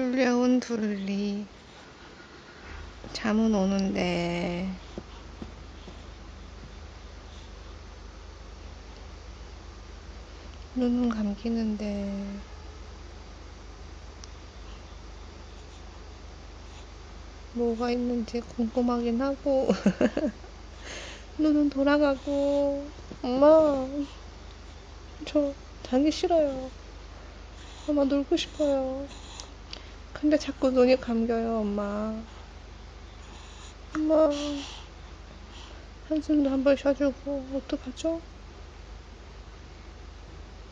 졸려온 둘리. 잠은 오는데. 눈은 감기는데. 뭐가 있는지 궁금하긴 하고. 눈은 돌아가고. 엄마 저 자기 싫어요. 엄마 놀고 싶어요 근데 자꾸 눈이 감겨요 엄마 엄마 한숨도 한 번 쉬어주고 어떡하죠?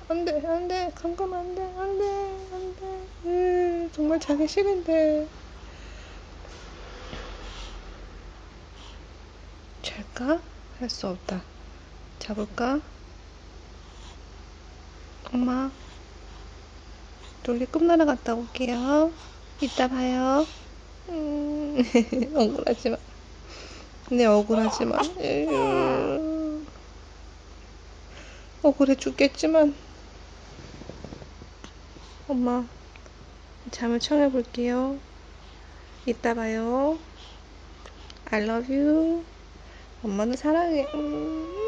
안 돼 안 돼 감기면 안돼 안 돼 안 돼 으, 정말 자기 싫은데 잘까? 할 수 없다 자볼까? 엄마 놀리 꿈나라 갔다 올게요. 이따 봐요. 음, 억울하지마. 네 억울하지만 에휴. 억울해 죽겠지만. 엄마 잠을 청해 볼게요. 이따 봐요. I love you. 엄마는 사랑해. 음.